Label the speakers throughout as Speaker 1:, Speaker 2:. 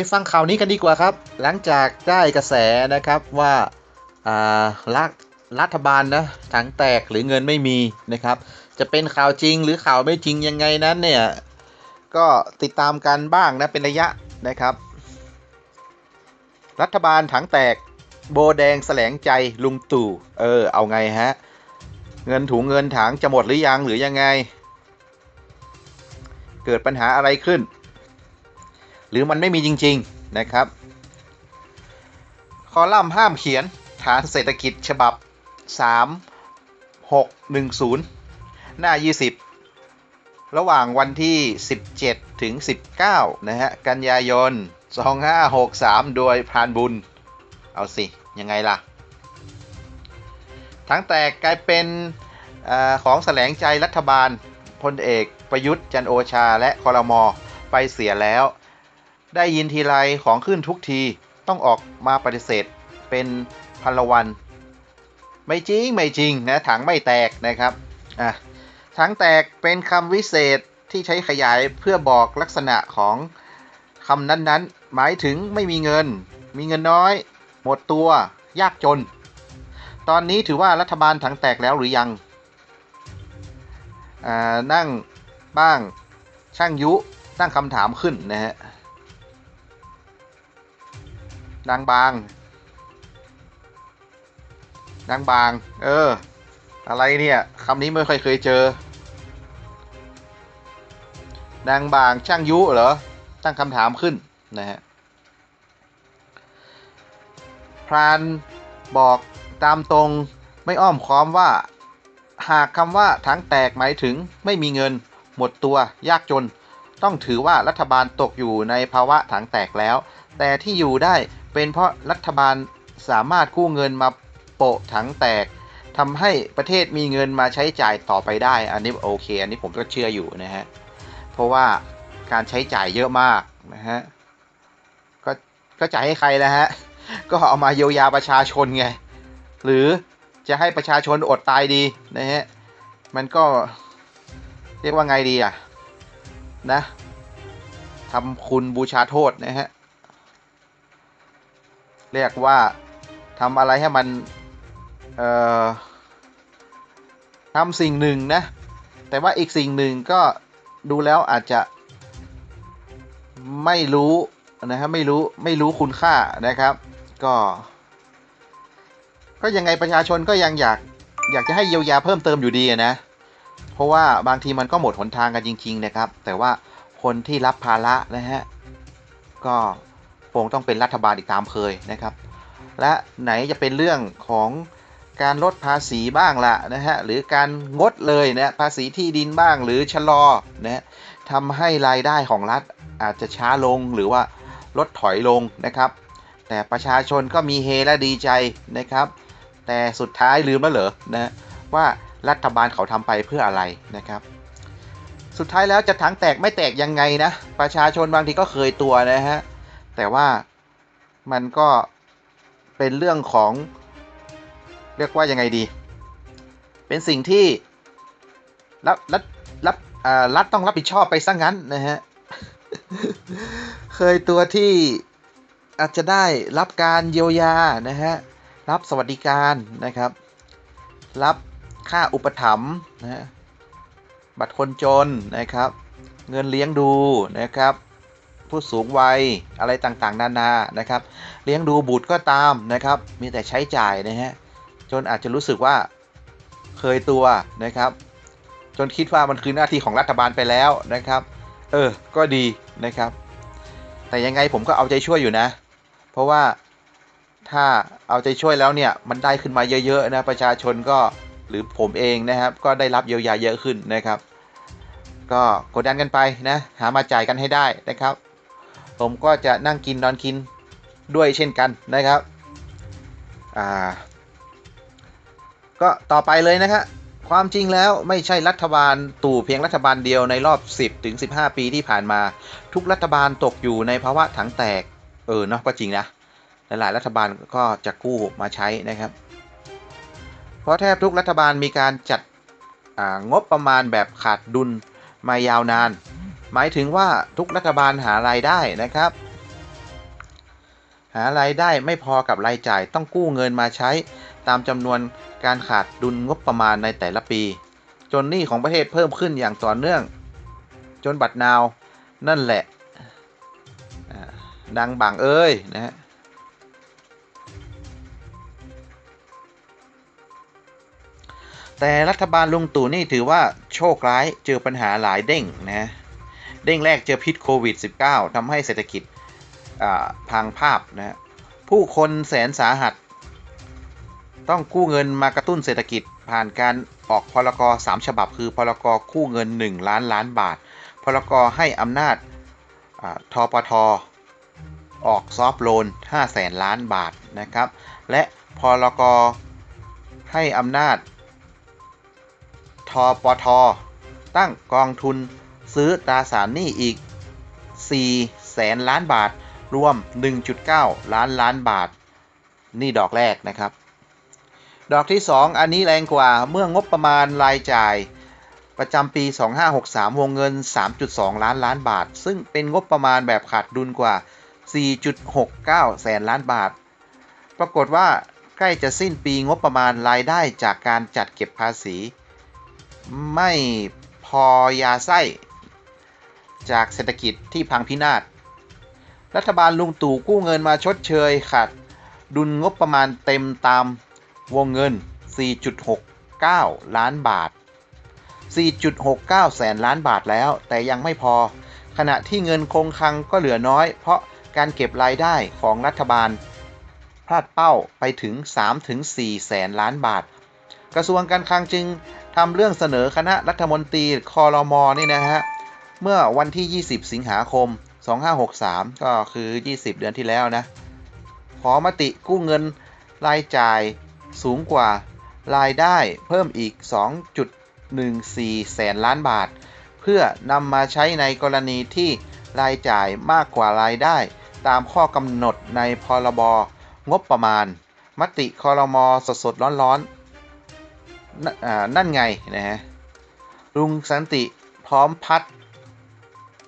Speaker 1: ไปฟังข่าวนี้กันดีกว่าครับ หลังจากได้กระแสนะครับว่าอ่ารัฐรัฐบาลนะถังแตกหรือเงินไม่มีนะครับ จะเป็นข่าวจริงหรือข่าวไม่จริงยังไงนั้นเนี่ยก็ติดตามกันบ้างนะเป็นระยะนะครับ รัฐบาลถังแตกโบแดงแสลงใจลุงตู่เออเอาไงฮะเงินถุงเงินถังจะหมดหรือยังหรือยังไง เกิดปัญหาอะไรขึ้น หรือมันไม่มีจริง ๆ นะครับ คอลัมน์ห้ามเขียนฐานเศรษฐกิจฉบับ 3610 หน้า 20 ระหว่างวันที่ 17 ถึง 19 นะฮะ กันยายน 2563 โดยพานบุญ เอาสิ ยังไงล่ะ ทั้งแตกกลายเป็นอของแสลงใจรัฐบาลพลเอกประยุทธ์จันโอชาและคอรมอไปเสียแล้ว ได้ยินทีไรของขึ้นทุกทีต้องออกมาปฏิเสธเป็นพันละวัน ไม่จริง ไม่จริงนะถังไม่แตกนะครับอะถังแตกเป็นคำวิเศษที่ใช้ขยายเพื่อบอกลักษณะของคำนั้นๆ หมายถึงไม่มีเงิน มีเงินน้อย หมดตัวยากจน ตอนนี้ถือว่ารัฐบาลถังแตกแล้วหรือยังอ่านั่งบ้างช่างยุตั้งคำถามขึ้นนะฮะ นางบาง นางบาง เออ อะไรเนี่ยคำนี้ไม่ค่อยเคยเจอ นางบางช่างยุเหรอ ตั้งคำถามขึ้นนะฮะ พรานบอกตามตรงไม่อ้อมค้อมว่า หากคำว่าทั้งแตกหมายถึงไม่มีเงิน หมดตัวยากจน ต้องถือว่ารัฐบาลตกอยู่ในภาวะถังแตกแล้ว แต่ที่อยู่ได้เป็นเพราะรัฐบาลสามารถกู้เงินมาโปะถังแตกทำให้ประเทศมีเงินมาใช้จ่ายต่อไปได้ อันนี้โอเค อันนี้ผมก็เชื่ออยู่นะฮะ เพราะว่าการใช้จ่ายเยอะมากนะฮะ ก็ก็จ่ายให้ใครนะฮะ ก็เอามาเยียวยาประชาชนไง หรือจะให้ประชาชนอดตายดีนะฮะ มันก็เรียกว่าไงดีอะนะทำคุณบูชาโทษนะฮะ เรียกว่าทำอะไรให้มันเอ่อทำสิ่งหนึ่งนะ แต่ว่าอีกสิ่งหนึ่งก็ดูแล้วอาจจะไม่รู้นะฮะไม่รู้ไม่รู้คุณค่านะครับ ก็ ก็ยังไงประชาชนก็ยังอยากอยากจะให้เยียวยาเพิ่มเติมอยู่ดีนะ เพราะว่าบางทีมันก็หมดหนทางกันจริง ๆ นะครับ แต่ว่าคนที่รับภาระนะฮะก็ คงต้องเป็นรัฐบาลอีกตามเคยนะครับ และไหนจะเป็นเรื่องของการลดภาษีบ้างละนะฮะหรือการงดเลยนะภาษีที่ดินบ้างหรือชะลอนะทำให้รายได้ของรัฐอาจจะช้าลงหรือว่าลดถอยลงนะครับ แต่ประชาชนก็มีเฮและดีใจนะครับ แต่สุดท้ายลืมแล้วเหรอนะว่ารัฐบาลเขาทำไปเพื่ออะไรนะครับ สุดท้ายแล้วจะถังแตกไม่แตกยังไงนะ ประชาชนบางทีก็เคยตัวนะฮะ แต่ว่ามันก็เป็นเรื่องของเรียกว่ายังไงดี เป็นสิ่งที่รับรับรับอ่ารัฐต้องรับผิดชอบไปซะงั้นนะฮะ เคยตัวที่อาจจะได้รับการเยียวยานะฮะ รับสวัสดิการนะครับ รับค่าอุปถัมภ์นะฮะบัตรคนจนนะครับ เงินเลี้ยงดูนะครับ ผู้สูงวัยอะไรต่างๆ นานานะครับ เลี้ยงดูบุตรก็ตามนะครับ มีแต่ใช้จ่ายนะฮะจนอาจจะรู้สึกว่าเคยตัวนะครับ จนคิดว่ามันคือหน้าที่ของรัฐบาลไปแล้วนะครับ เออ ก็ดีนะครับ แต่ยังไงผมก็เอาใจช่วยอยู่นะ เพราะว่าถ้าเอาใจช่วยแล้วเนี่ยมันได้ขึ้นมาเยอะๆนะประชาชนก็หรือผมเองนะครับ ก็ได้รับเยียวยาเยอะขึ้นนะครับ ก็กดดันกันไปนะ หามาจ่ายกันให้ได้นะครับ ผมก็จะนั่งกินนอนกินด้วยเช่นกันนะครับอ่าก็ต่อไปเลยนะครับความจริงแล้วไม่ใช่รัฐบาลตู่เพียงรัฐบาลเดียวในรอบ 10ถึง15 ปีที่ผ่านมา ทุกรัฐบาลตกอยู่ในภาวะถังแตกเออเนาะก็จริงนะหลายๆรัฐบาลก็จะกู้มาใช้นะครับ เพราะแทบทุกรัฐบาลมีการจัดงบประมาณแบบขาดดุลมายาวนาน หมายถึงว่าทุกรัฐบาลหารายได้นะครับ หารายได้ไม่พอกับรายจ่ายต้องกู้เงินมาใช้ ตามจำนวนการขาดดุลงบประมาณในแต่ละปี จนหนี้ของประเทศเพิ่มขึ้นอย่างต่อเนื่อง จนบัดนาวนั่นแหละดังบางเอ้ยนะฮะแต่รัฐบาลลุงตู่นี่ถือว่าโชคร้ายเจอปัญหาหลายเด้งนะ เด้งแรกเจอพิษโควิด -19 ทำให้เศรษฐกิจพังภาพนะผู้คนแสนสาหัส ต้องกู้เงินมากระตุ้นเศรษฐกิจผ่านการออกพรก3ฉบับ คือพรกกู้เงิน 1 ล้านล้านบาท พรกให้อำนาจทปทออกซอฟโลน5แสนล้านบาทนะครับ และพรกให้อำนาจทปทตั้งกองทุน ซื้อตราสารหนี้อีก 4 แสนล้านบาท รวม 1.9 ล้านล้านบาท นี่ดอกแรกนะครับ ดอกที่ 2 อันนี้แรงกว่าเมื่องบประมาณรายจ่ายประจำปี 2563 วงเงิน 3.2 ล้านล้านบาท ซึ่งเป็นงบประมาณแบบขาดดุลกว่า 4.69 แสนล้านบาท ปรากฏว่าใกล้จะสิ้นปีงบประมาณรายได้จากการจัดเก็บภาษี ไม่พอยาไส้ จากเศรษฐกิจที่พังพินาศ รัฐบาลลุงตู่กู้เงินมาชดเชยขาดดุลงบประมาณเต็มตามวงเงิน 4.69 ล้านบาท 4.69 แสนล้านบาทแล้ว แต่ยังไม่พอ ขณะที่เงินคงคลังก็เหลือน้อย เพราะการเก็บรายได้ของรัฐบาล พลาดเป้าไปถึง 3-4 แสนล้านบาท กระทรวงการคลังจึงทำเรื่องเสนอคณะรัฐมนตรีคอรมอนี่นะฮะ เมื่อวันที่ 20 สิงหาคม 2563 ก็คือ 20 เดือนที่แล้วนะ ขอมติกู้เงินรายจ่ายสูงกว่ารายได้เพิ่มอีก 2.14 แสนล้านบาท เพื่อนำมาใช้ในกรณีที่รายจ่ายมากกว่ารายได้ ตามข้อกำหนดในพรบงบประมาณ มติคอรมอสดสดร้อนๆนั่นไงนะฮะลุงสันติพร้อมพัด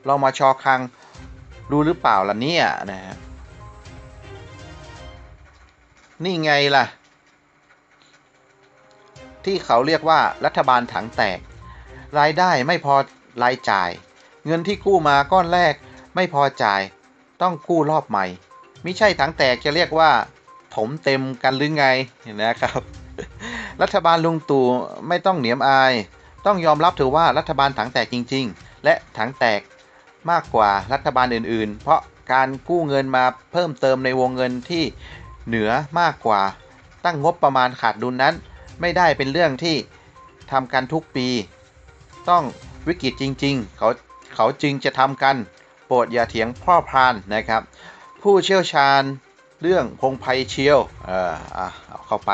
Speaker 1: เรามาชอคังรู้หรือเปล่าล่ะเนี่ยนะฮะนี่ไงล่ะ ที่เขาเรียกว่ารัฐบาลถังแตก รายได้ไม่พอรายจ่าย เงินที่กู้มาก้อนแรกไม่พอจ่าย ต้องกู้รอบใหม่ไม่ใช่ถังแตกจะเรียกว่า ถมเต็มกันหรือไงนะครับ รัฐบาลลุงตู่ไม่ต้องเหนียมอาย ต้องยอมรับถือว่ารัฐบาลถังแตกจริง ๆ และถังแตก มากกว่ารัฐบาลอื่น ๆ เพราะการกู้เงินมาเพิ่มเติมในวงเงินที่เหนือมากกว่า ตั้งงบประมาณขาดดุลนนั้น ไม่ได้เป็นเรื่องที่ทำกันทุกปี ต้องวิกฤตจริง ๆ เขาเขาจึงจะทำกันโปรดอย่าเถียงพ่อพานนะครับ ผู้เชี่ยวชาญเรื่องพงไพเชียวเออเอาเข้าไป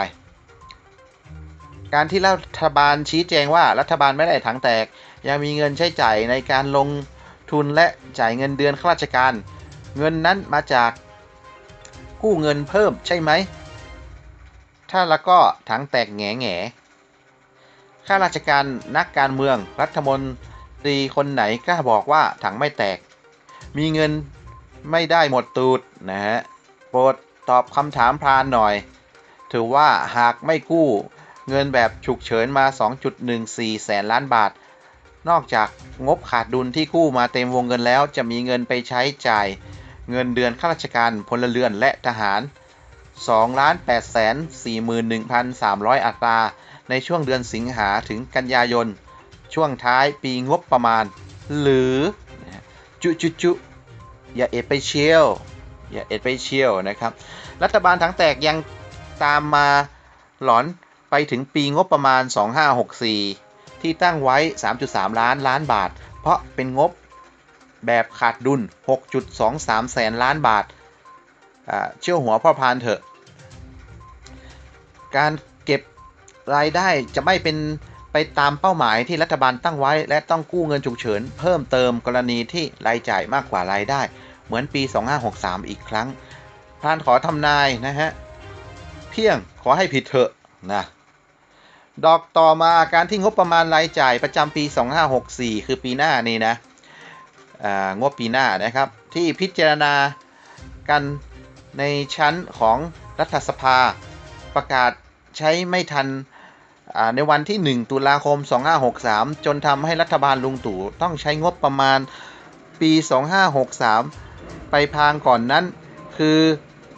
Speaker 1: การที่รัฐบาลชี้แจงว่ารัฐบาลไม่ได้ถังแตก ยังมีเงินใช้จ่ายในการลง ทุนและจ่ายเงินเดือนข้าราชการ เงินนั้นมาจากกู้เงินเพิ่มใช่ไหม ถ้าแล้วก็ถังแตกแง่แง่ข้าราชการนักการเมืองรัฐมนตรีคนไหนกล้าบอกว่าถังไม่แตก มีเงินไม่ได้หมดตูดนะฮะ โปรดตอบคำถามพรานหน่อย ถือว่าหากไม่กู้เงินแบบฉุกเฉินมา 2.14 แสนล้านบาท นอกจากงบขาดดุลที่กู้มาเต็มวงเงินแล้ว จะมีเงินไปใช้จ่าย เงินเดือนข้าราชการพลเรือนและทหาร 2,841,300 อัตรา ในช่วงเดือนสิงหาถึงกันยายน ช่วงท้ายปีงบประมาณ หรือจุจุจุอย่าเอ็ดไปเชียวอย่าเอ็ดไปเชียวนะครับ รัฐบาลทั้งแตกยังตามมาหลอนไปถึงปีงบประมาณ 2564 ที่ตั้งไว้ 3.3 ล้านล้านบาท เพราะเป็นงบแบบขาดดุล 6.23 แสนล้านบาท เชื่อหัวพ่อพานเถอะ การเก็บรายได้จะไม่เป็นไปตามเป้าหมายที่รัฐบาลตั้งไว้ และต้องกู้เงินฉุกเฉิน เพิ่มเติมกรณีที่รายจ่ายมากกว่ารายได้ เหมือนปี 2563 อีกครั้งพานขอทำนายนะฮะ เพียงขอให้ผิดเถอะนะ ดอกต่อมาการที่งบประมาณรายจ่ายประจำปี 2564 คือปีหน้านี่นะงบปีหน้านะครับ ที่พิจารณากันในชั้นของรัฐสภาประกาศใช้ไม่ทันในวันที่ 1 ตุลาคม 2563 จนทำให้รัฐบาลลุงตู่ต้องใช้งบประมาณปี 2563 ไปพางก่อนนั้น คือ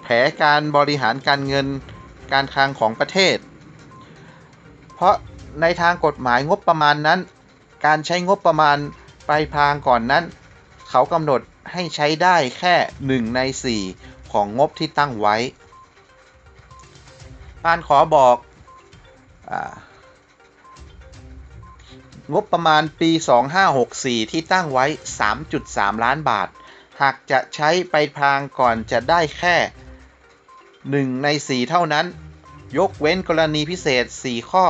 Speaker 1: แผนการบริหารการเงินการคลังของประเทศ เพราะในทางกฎหมายงบประมาณนั้น การใช้งบประมาณไปพางก่อนนั้น เขากำหนดให้ใช้ได้แค่ 1 ใน 4 ของงบที่ตั้งไว้การขอบอกงบประมาณปี 2564 ที่ตั้งไว้ 3.3 ล้านบาท หากจะใช้ไปพางก่อนจะได้แค่ 1 ใน 4 เท่านั้น ยกเว้นกรณีพิเศษ 4 ข้อ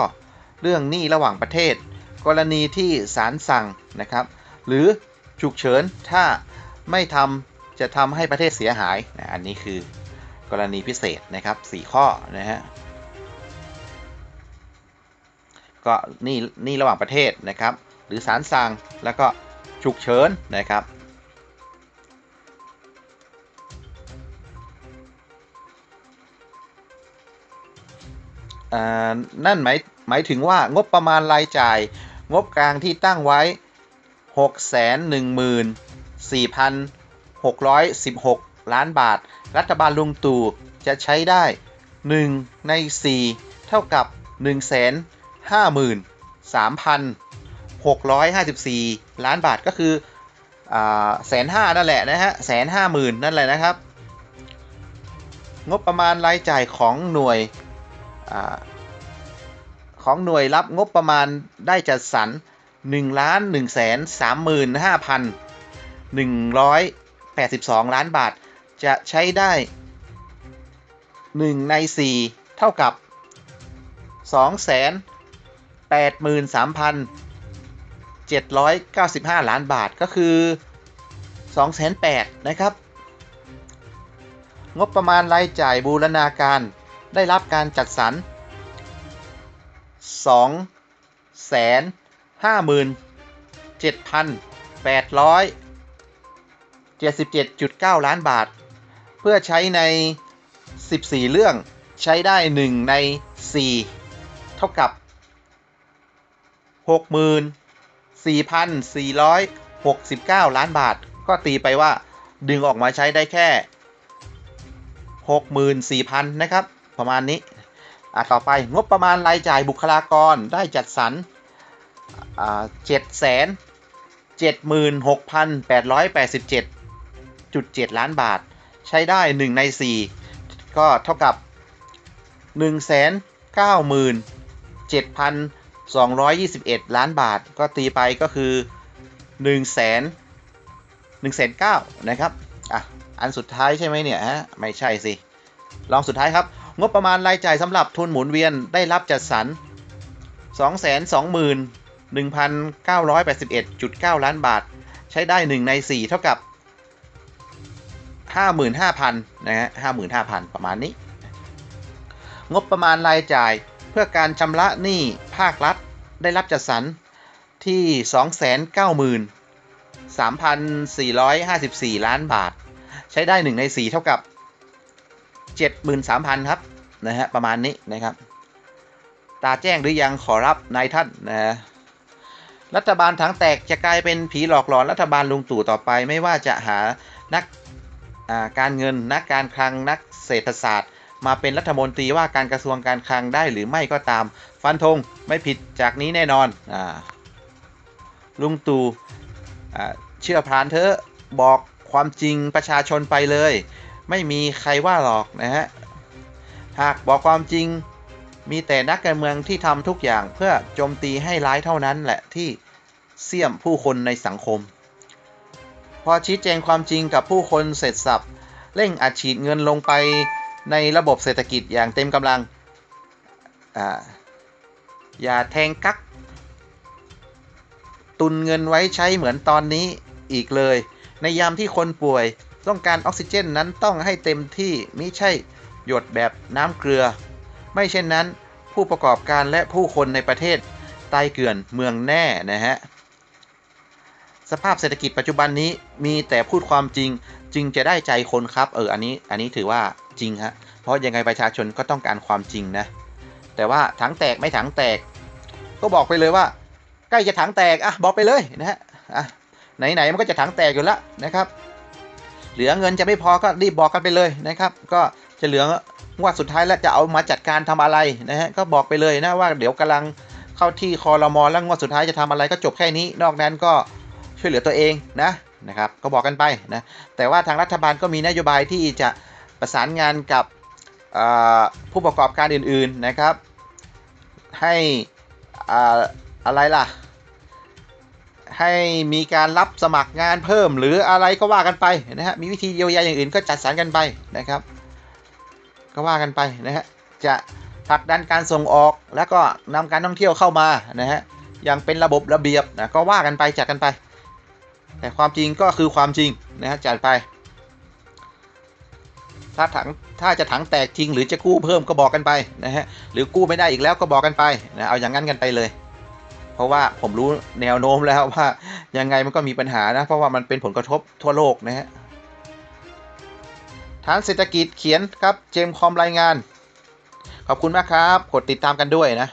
Speaker 1: เรื่องหนี้ระหว่างประเทศ กรณีที่ศาลสั่งนะครับ หรือฉุกเฉินถ้าไม่ทำจะทำให้ประเทศเสียหายนะอันนี้คือกรณีพิเศษนะครับ 4 ข้อนะฮะก็นี่นี่ระหว่างประเทศนะครับ หรือสารสั่งแล้วก็ฉุกเฉินนะครับ นั่นหมาย หมายถึงว่างบประมาณรายจ่าย งบกลางที่ตั้งไว้ 614,616 ล้านบาท รัฐบาลลุงตู่จะใช้ได้ 1 ใน 4 เท่ากับ 1,53,654 ล้านบาทก็คือแสนห้านั่นแหละนะฮะแสนห้าหมื่นนั่นแหละนะครับ งบประมาณรายจ่ายของหน่วย ของหน่วยรับงบประมาณได้จัดสรร1ล้าน1แสน35,182 ล้านบาท จะใช้ได้ 1 ใน 4 เท่ากับ2แสน83,795 ล้านบาทก็คือ2,800นะครับ งบประมาณรายจ่ายบูรณาการได้รับการจัดสรร 2แสน57,877.9ล้านบาท เพื่อใช้ใน14เรื่องใช้ได้1ใน4เท่ากับ64,469ล้านบาท ก็ตีไปว่าดึงออกมาใช้ได้แค่64,000นะครับ ประมาณนี้ อะต่อไปงบประมาณรายจ่ายบุคลากรได้จัดสรรอ่าเจ็ดแสนเจ็ดหมื่นหกพันแปดร้อยแปดสิบเจ็ดจุดเจ็ดล้านบาท ใช้ได้หนึ่งในสี่ก็เท่ากับหนึ่งแสนเก้าหมื่นเจ็ดพันสองร้อยยี่สิบเอ็ดล้านบาท ก็ตีไปก็คือหนึ่งแสนหนึ่งแสนเก้านะครับ อะ อันสุดท้ายใช่ไหมเนี่ยฮะ ไม่ใช่สิ ลองสุดท้ายครับ งบประมาณรายจ่ายสำหรับทุนหมุนเวียนได้รับจัดสรร 221,981.9 ล้านบาท ใช้ได้ 1 ใน 4 เท่ากับ 55,000 นะฮะ 55,000 ประมาณนี้ งบประมาณรายจ่ายเพื่อการชำระหนี้ภาครัฐได้รับจัดสรรที่ 293,454 ล้านบาท ใช้ได้ 1 ใน 4 เท่ากับ 73,000 ครับนะฮะประมาณนี้นะครับ ตาแจ้งหรือยังขอรับนายท่านนะฮะรัฐบาลถังแตกจะกลายเป็นผีหลอกหลอนรัฐบาลลุงตู่ต่อไปไม่ว่าจะหานักการเงินนักการคลังนักเศรษฐศาสตร์ มาเป็นรัฐมนตรีว่าการกระทรวงการคลังได้หรือไม่ก็ตาม ฟันธงไม่ผิดจากนี้แน่นอนอลุงตู่เชื่อพานเธอบอกความจริงประชาชนไปเลย ไม่มีใครว่าหรอกนะฮะ หากบอกความจริง มีแต่นักการเมืองที่ทำทุกอย่างเพื่อโจมตีให้ร้ายเท่านั้นแหละที่เสี่ยมผู้คนในสังคม พอชี้แจงความจริงกับผู้คนเสร็จสับเร่งอัดฉีดเงินลงไปในระบบเศรษฐกิจอย่างเต็มกำลังอ่าอย่าแทงกัก ตุนเงินไว้ใช้เหมือนตอนนี้อีกเลย ในยามที่คนป่วย ต้องการออกซิเจนนั้นต้องให้เต็มที่ม่ใช่หยดแบบน้ำเกลือ ไม่เช่นนั้นผู้ประกอบการและผู้คนในประเทศตายเกลื่อนเมืองแน่นะฮะ สภาพเศรษฐกิจปัจจุบันนี้มีแต่พูดความจริงจึงจะได้ใจคนครับ เอออันนี้อันนี้ถือว่าจริงฮะเพราะยังไงประชาชนก็ต้องการความจริงนะ แต่ว่าถังแตกไม่ถังแตก ก็บอกไปเลยว่า ใกล้จะถังแตกอะบอกไปเลยนะฮะอะไหนๆมันก็จะถังแตกอยู่แล้วนะครับ เหลือเงินจะไม่พอก็รีบบอกกันไปเลยนะครับ ก็จะเหลืองวดสุดท้ายแล้วจะเอามาจัดการทำอะไรนะฮะก็บอกไปเลยนะว่าเดี๋ยวกำลังเข้าที่คอรมอแล้วงวดสุดท้ายจะทำอะไรก็จบแค่นี้ นอกนั้นก็ช่วยเหลือตัวเองนะนะครับก็บอกกันไปนะแต่ว่าทางรัฐบาลก็มีนโยบายที่จะประสานงานกับผู้ประกอบการอื่นๆนะครับ ให้ออะไรล่ะ ให้มีการรับสมัครงานเพิ่มหรืออะไรก็ว่ากันไปนะฮะมีวิธีเยียวยาอย่างอื่นก็จัดสรรกันไปนะครับ ก็ว่ากันไปนะฮะจะผลักดันการส่งออกแล้วก็นำการท่องเที่ยวเข้ามานะฮะอย่างเป็นระบบระเบียบนะก็ว่ากันไปจัดกันไป แต่ความจริงก็คือความจริงนะฮะจัดไป ถ้าถังถ้าจะถังแตกจริงหรือจะกู้เพิ่มก็บอกกันไปนะฮะหรือกู้ไม่ได้อีกแล้วก็บอกกันไปนะเอาอย่างนั้นกันไปเลย ราะว่าผมรู้แนวโน้มแล้วว่ายังไงมันก็มีปัญหานะ เพราะว่ามันเป็นผลกระทบทั่วโลกนะฮะฐานเศรษฐกิจเขียนครับเจมคอมรายงาน ขอบคุณมากครับ กดติดตามกันด้วยนะ